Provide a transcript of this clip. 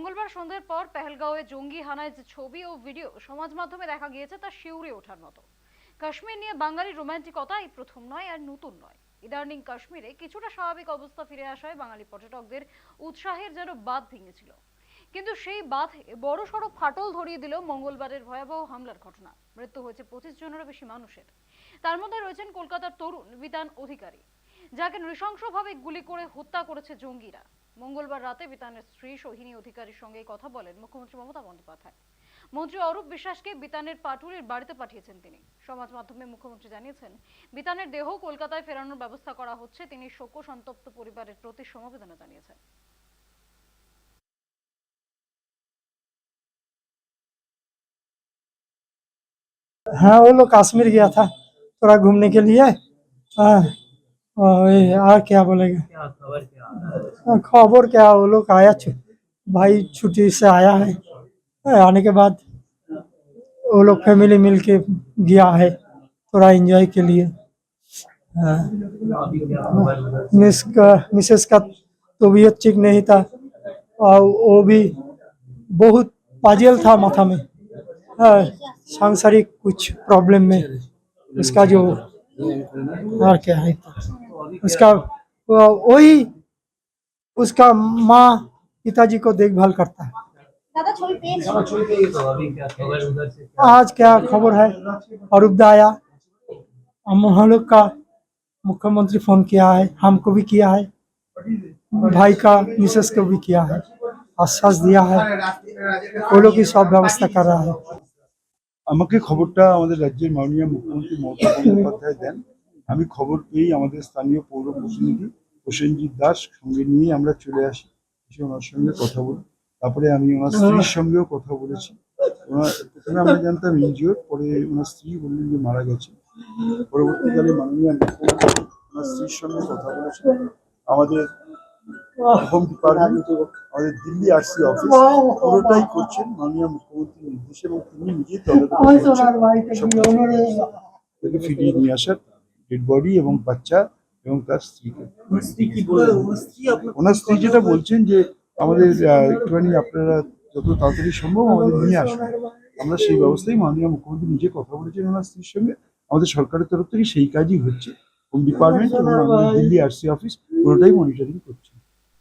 মঙ্গলবার সন্ধ্যের পর পেহেলগাঁওয়ে জঙ্গি হানায় যে ছবি ও ভিডিও সমাজ মাধ্যমে দেখা গিয়েছে, তা শিউরে ওঠার মতো। কাশ্মীর নিয়ে বাঙালির রোমান্টিকতা এই প্রথম নয় আর নতুন নয়। ইদানিং কাশ্মীরে কিছুটা স্বাভাবিক অবস্থা ফিরে আসায় বাঙালি পর্যটকদের উৎসাহের যেন বাঁধ ভেঙেছিল। কিন্তু সেই বাঁধ বড় সড়ো ফাটল ধরিয়ে দিল মঙ্গলবারের ভয়াবহ হামলার ঘটনা। মৃত্যু হয়েছে পঁচিশ জনেরও বেশি মানুষের। তার মধ্যে রয়েছেন কলকাতার তরুণ বিধান অধিকারী। যাকে নৃশংসভাবে গুলি করে হত্যা করেছে জঙ্গিরা মঙ্গলবার রাতে বিতানের স্ত্রী সোহিনী অধিকারীর সঙ্গে কথা বলেন মুখ্যমন্ত্রী মমতা বন্দ্যোপাধ্যায় মন্ত্রী অরূপ বিশ্বাসকে বিতানের পাটুরির বাড়িতে পাঠিয়েছেন তিনি সমাজ মাধ্যমে মুখ্যমন্ত্রী জানিয়েছেন বিতানের দেহ কলকাতায় ফেরানোর ব্যবস্থা করা হচ্ছে তিনি শোক সন্তপ্ত পরিবারের প্রতি সমবেদনা জানিয়েছেন हाँ वो लोग कश्मीर गया था थोड़ा घूमने के लिए हाँ ये क्या बोलेगा? खबर क्या आ वो लोग आया भाई छुट्टी से आया है। आने के बाद वो लोग फैमिली मिल के गया है, थोड़ा एंजॉय के लिए? मिस का मिसेस का तबीयत ठीक नहीं था, और वो भी बहुत पाजियल था माथा में। सांसारिक कुछ प्रॉब्लम में, उसका जो और क्या है। उसका वो- वही उसका माँ पिताजी को देखभाल करता है দাদা ছবি পেয়েছি तो अभी क्या खबर उधर से क्या आज क्या खबर है अरुदा आया हम हम लोग का मुख्यमंत्री फोन किया है हमको भी किया है भाई का मिसेस को भी किया है आश्वास दिया है वो लोग की सब व्यवस्था कर रहा है আমাকে খবরটা আমাদের রাজ্যের মাননীয় মুখ্যমন্ত্রী মমতা বন্দ্যোপাধ্যায় দেন আমি খবর পেয়েই আমাদের স্থানীয় পৌর প্রতিনিধি প্রসেনজিৎ দাস সঙ্গে নিয়ে আমরা চলে আসি। এসে ওনার সঙ্গে কথা বলি। তারপরে আমি ওনার স্ত্রীর সঙ্গেও কথা বলেছি। ওনার প্রথমে আমরা জানতাম এনজিওর পরে ওনার স্ত্রী বললেন যে মারা গেছে। পরবর্তীকালে মাননীয় মুখ্যমন্ত্রী ওনার স্ত্রীর সঙ্গে কথা বলেছেন। আমাদের হোম ডিপার্টমেন্ট আমাদের দিল্লি আরসি অফিস পুরোটাই করছেন মাননীয় মুখ্যমন্ত্রীর নির্দেশে এবং তিনি নিজেই। তাকে ফিরিয়ে নিয়ে আসার ডেড বডি এবং বাচ্চা এবং তার স্ত্রীকে। ওনার স্ত্রী যেটা বলছেন যে আমাদের একটুখানি আপনারা যত তাড়াতাড়ি সম্ভব আমাদের নিয়ে আসবেন আমরা সেই ব্যবস্থায় মাননীয় মুখ্যমন্ত্রী নিজে কথা বলেছেন ওনার স্ত্রীর সঙ্গে। আমাদের সরকারের তরফ থেকে সেই কাজই হচ্ছে। হোম ডিপার্টমেন্ট এবং আমাদের দিল্লি আরসি অফিস পুরোটাই মনিটরিং করছে।